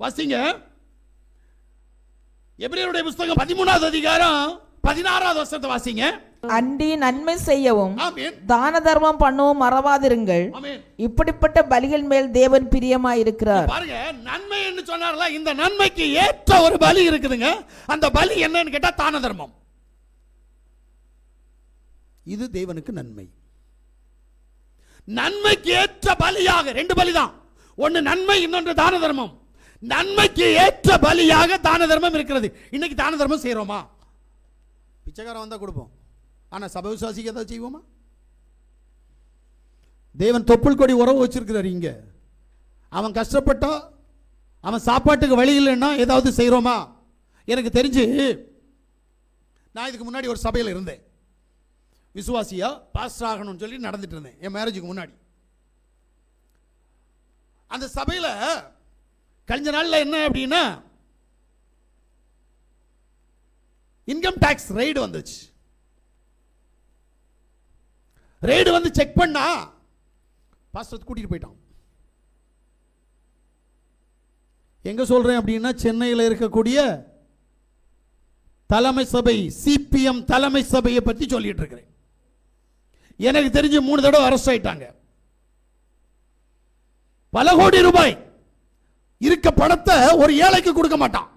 வாசிங்க. எபிரேயருடைய புஸ்தகம் பதிமூணாவது அதிகாரம் பதினாறாவது வருஷத்தை வாசிங்க. அண்டி நன்மை செய்யவும் ஆமென். தான தர்மம் பண்ணவும் மறவாதிருங்கள். ஆமென். இப்படிப்பட்ட பலிகள் மேல் தேவன் பிரியமாயிருக்கிறார். பாருங்க நன்மை என்று சொன்னார்ல இந்த நன்மைக்கு ஏற்ற ஒரு பலி இருக்குதுங்க. அந்த பலி என்னன்னு கேட்டா தான தர்மம் இது தேவனுக்கு நன்மை. நன்மைக்கு ஏற்ற பலியாக ரெண்டு பலிதான். ஒன்னு நன்மை இன்னொன்று தான தர்மம் நன்மைக்கு ஏற்ற பலியாக தான தர்மம் இருக்கிறது. இன்னைக்கு தான தர்மம் செய்கிறோமா பிச்சைக்காரன் வந்தால் கொடுப்போம். ஆனால் சபை விசுவாசிக்கு ஏதாவது செய்வோமா? தேவன் தொப்புள் கொடி உறவு வச்சிருக்கிறார் இங்கே. அவன் கஷ்டப்பட்டா அவன் சாப்பாட்டுக்கு வழி இல்லைன்னா ஏதாவது செய்கிறோமா எனக்கு தெரிஞ்சு நான் இதுக்கு முன்னாடி ஒரு சபையில் இருந்தேன். விசுவாசியா? பாஸ்டர் ஆகணும்னு சொல்லி நடந்துட்டு இருந்தேன். என் மேரேஜுக்கு முன்னாடி. அந்த சபையில் கழிஞ்ச நாளில் என்ன அப்படின்னா இன்கம் டேக்ஸ் ரெய்டு வந்துச்சு. ரெய்டு வந்து செக் பண்ணா பாஸ்டர் கூட்டிகிட்டு போயிட்டான். எங்க சொல்றேன் அப்படின்னா சென்னையில் இருக்கக்கூடிய தலைமை சபை சிபிஎம் தலைமை சபையை பற்றி சொல்லிட்டு இருக்கிறேன். எனக்கு தெரிஞ்சு மூணு தடவை அரெஸ்ட் ஆயிட்டாங்க. பல கோடி ரூபாய் இருக்க பணத்தை ஒரு ஏழைக்கு கொடுக்க மாட்டான்.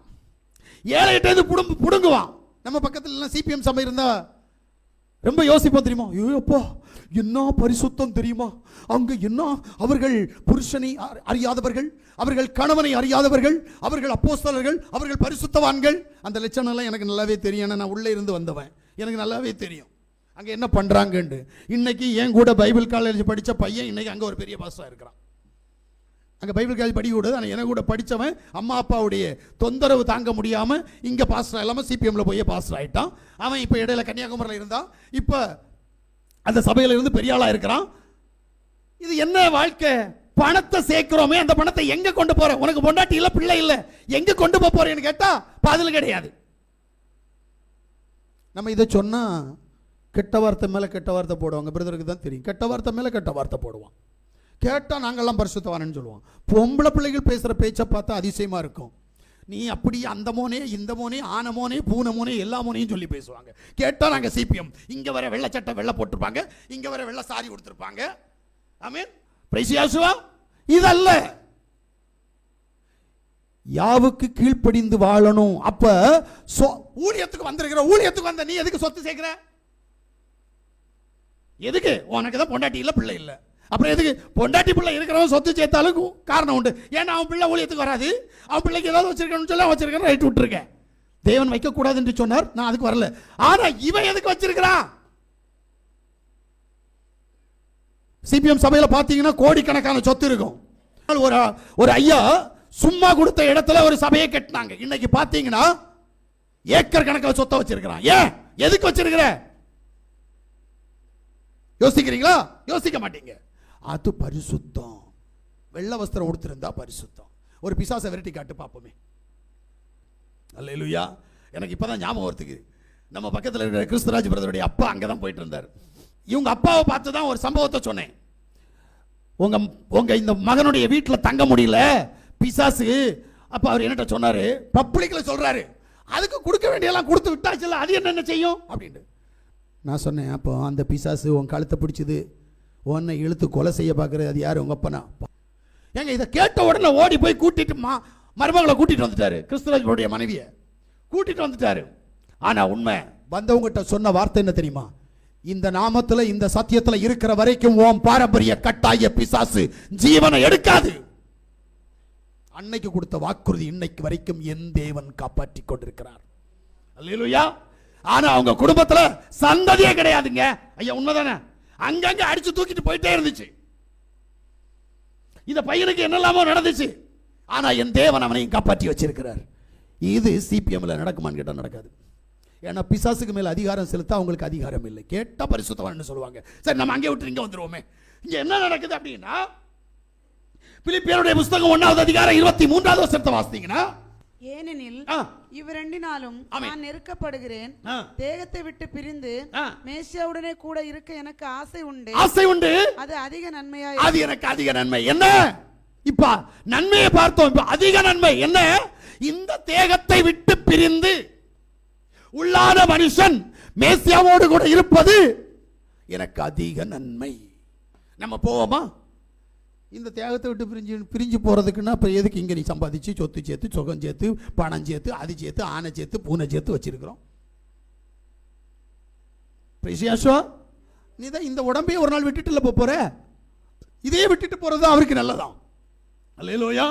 ஏழைகிட்டேருந்து புடுங்கு புடுங்குவான். நம்ம பக்கத்தில் எல்லாம் சிபிஎம் சபை இருந்தால் ரொம்ப யோசிப்போம் தெரியுமா? ஐயோ அப்பா என்ன பரிசுத்தம் தெரியுமா? அங்கே என்ன? அவர்கள் புருஷனை அறியாதவர்கள் அவர்கள் கணவனை அறியாதவர்கள் அவர்கள் அப்போஸ்தலர்கள் அவர்கள் பரிசுத்தவான்கள். அந்த லட்சணம்லாம் எனக்கு நல்லாவே தெரியும். ஏன்னா நான் உள்ளே இருந்து வந்தவன். எனக்கு நல்லாவே தெரியும். அங்கே என்ன பண்ணுறாங்கன்ட்டு இன்னைக்கு என் கூட பைபிள் காலேஜ் படித்த பையன் இன்னைக்கு அங்கே ஒரு பெரிய பாஸ்டாக இருக்கிறான். அங்கே பைபிள் காலேஜ் படிக்க கூடாது ஆனால் எனக்கு கூட படித்தவன் அம்மா அப்பாவுடைய தொந்தரவு தாங்க முடியாமல் இங்கே பாஸ்டர் இல்லாமல் சிபிஎம்ல போய் பாஸ்டர் ஆகிட்டான் அவன் இப்போ இடையில கன்னியாகுமரியில் இருந்தான். இப்போ அந்த சபையில் இருந்து பெரிய இருக்கிறான். இது என்ன வாழ்க்கை? பணத்தை சேர்க்கிறோமே அந்த பணத்தை எங்கே கொண்டு போகிறேன் உனக்கு பொண்டாட்டி இல்லை பிள்ளை இல்லை. எங்கே கொண்டு போக போகிறேன்னு கேட்டால் பதில் கிடையாது. நம்ம இதை சொன்னால் கெட்ட வார்த்தை மேலே கெட்ட வார்த்தை போடுவாங்க. பிரதருக்கு தான் தெரியும். கெட்ட வார்த்தை மேலே கெட்ட வார்த்தை போடுவான். கேட்டால் நாங்கள்லாம் பரிசுத்தவானன்னு சொல்லுவோம் பொம்பளை பிள்ளைகள் பேசுகிற பேச்சை பார்த்தா அதிசயமாக இருக்கும். நீ அப்படி அந்த மோனே இந்த மோனே ஆன மோனே பூன மோனே எல்லா மோனையும் சொல்லி பேசுவாங்க. கேட்டால் நாங்கள் சிபிஎம். இங்கே வர வெள்ளை சட்டை வெள்ளை போட்டிருப்பாங்க. இங்கே வர வெள்ளை சாரி கொடுத்துருப்பாங்க ஆமீன். பிரைசியாசுவா இதல்ல யாவுக்கு கீழ்ப்படிந்து வாழணும்? அப்ப ஊழியத்துக்கு வந்திருக்கிற ஊழியத்துக்கு வந்த நீ எதுக்கு சொத்து சேர்க்கிற? எதுக்கு? உனக்கு தான் பொண்டாட்டி இல்லை பிள்ளை இல்லை. அப்புறம் எதுக்கு? பொண்டாட்டி பிள்ளை இருக்கிறவன் சொத்து சேர்த்தாலும் காரணம் உண்டு. ஏன்னா அவன் பிள்ளை ஊழியத்துக்கு வராது. அவன் பிள்ளைக்கு ஏதாவது வச்சிருக்கணும்னு சொல்லி வச்சிருக்கேன் ரைட் விட்டுருக்கேன். தேவன் வைக்கக்கூடாது என்று சொன்னார். நான் அதுக்கு வரல. ஆனா இவன் எதுக்கு வச்சிருக்கிறான்? சிபிஎம் சபையில் பார்த்தீங்கன்னா கோடிக்கணக்கான சொத்து இருக்கும். ஒரு ஒரு ஐயா சும்மா கொடுத்த இடத்துல ஒரு சபையை கட்டினாங்க. இன்னைக்கு பார்த்தீங்கன்னா ஏக்கர் கணக்கில் சொத்தை வச்சிருக்கிறான். ஏன்? எதுக்கு வச்சிருக்கிற? யோசிக்கிறீங்களா? யோசிக்க மாட்டீங்க. அது பரிசுத்தம். வெள்ளை வஸ்திரம் உடுத்திருந்தா பரிசுத்தம். ஒரு பிசாசை விரட்டி காட்டு பார்ப்போமே. அல்ல இல்லையா எனக்கு இப்போ தான் ஞாபகம் வருதுக்கு. நம்ம பக்கத்தில் இருக்கிற கிறிஸ்துராஜ் பிரதருடைய அப்பா அங்கே தான் போயிட்டு இருந்தார் இவங்க அப்பாவை பார்த்து தான் ஒரு சம்பவத்தை சொன்னேன். உங்கள் உங்கள் இந்த மகனுடைய வீட்டில் தங்க முடியல. பிசாசு அப்போ அவர் என்னட்ட சொன்னார்? பப்ளிக்கில் சொல்கிறாரு அதுக்கு கொடுக்க வேண்டியெல்லாம் கொடுத்து விட்டாச்சுல்ல அது என்னென்ன செய்யும்? அப்படின்ட்டு. நான் சொன்னேன் அப்போ அந்த பிசாசு உன் கழுத்தை பிடிச்சது. உன்னை இழுத்து கொலை செய்ய பார்க்குறது அது யார்? உங்க அப்பனா. ஏங்க இதை கேட்ட உடனே ஓடி போய் கூட்டிட்டு மா மருமகளை கூட்டிட்டு வந்துட்டாரு. கிறிஸ்துவனுடைய மனைவியை. கூட்டிட்டு வந்துட்டாரு. ஆனால் உண்மை வந்தவங்ககிட்ட சொன்ன வார்த்தை என்ன தெரியுமா? இந்த நாமத்தில் இந்த சத்தியத்தில் இருக்கிற வரைக்கும் ஓம் பாரம்பரிய கட்டாய பிசாசு ஜீவனை எடுக்காது. அன்னைக்கு கொடுத்த வாக்குறுதி இன்னைக்கு வரைக்கும் என் தேவன் காப்பாற்றி கொண்டிருக்கிறார். அல்லேலூயா. ஆனா அவங்க குடும்பத்தில் சந்ததியே கிடையாதுங்க. ஐயா உண்மைதானே? அங்கங்க அடிச்சு தூக்கிட்டு போயிட்டே இருந்துச்சு. இந்த பையனுக்கு என்னெல்லாமோ நடந்துச்சு. ஆனா என் தேவன் அவனையும் காப்பாற்றி வச்சிருக்கிறார். இது சிபிஎம்ல நடக்குமான்னு கேட்டால் நடக்காது. ஏன்னா பிசாசுக்கு மேல் அதிகாரம் செலுத்த அவங்களுக்கு அதிகாரம் இல்லை. கேட்டா பரிசுத்தவான்னு சொல்லுவாங்க. சரி நம்ம அங்கே விட்டு இங்க வந்துருவோமே. இங்க என்ன நடக்குது அப்படின்னா பிலிப்பியருடைய புஸ்தகம் ஒன்னாவது அதிகாரம் இருபத்தி மூன்றாவது வருஷத்தை வாசித்தீங்கன்னா ஏனெனில் ஆ, இவ்விரண்டினாலும். நான் நெருக்கப்படுகிறேன். தேகத்தை விட்டு பிரிந்து. மேசியாவுடனே கூட இருக்க எனக்கு ஆசை உண்டு. ஆசை உண்டு. அது அதிக நன்மையா அது எனக்கு அதிக நன்மை. என்ன? இப்ப நன்மையை பார்த்தோம். இப்ப அதிக நன்மை. என்ன? இந்த தேகத்தை விட்டு பிரிந்து உள்ளான மனுஷன் மேசியாவோடு கூட இருப்பது எனக்கு அதிக நன்மை. நம்ம போவோமா? இந்த தியாகத்தை விட்டு பிரிஞ்சு பிரிஞ்சு போகிறதுக்குன்னா இப்போ எதுக்கு இங்கே நீ சம்பாதிச்சு சொத்து சேர்த்து சுகம் சேர்த்து பணம் சேர்த்து அது சேர்த்து ஆனை சேர்த்து பூனை சேர்த்து வச்சிருக்கிறோம்? பிரிசியாஷோ நீ தான் இந்த உடம்பையே ஒரு நாள் விட்டுட்டு இல்லை போகிற இதையே விட்டுட்டு போகிறது அவருக்கு நல்லதான் அல்லையிலோயா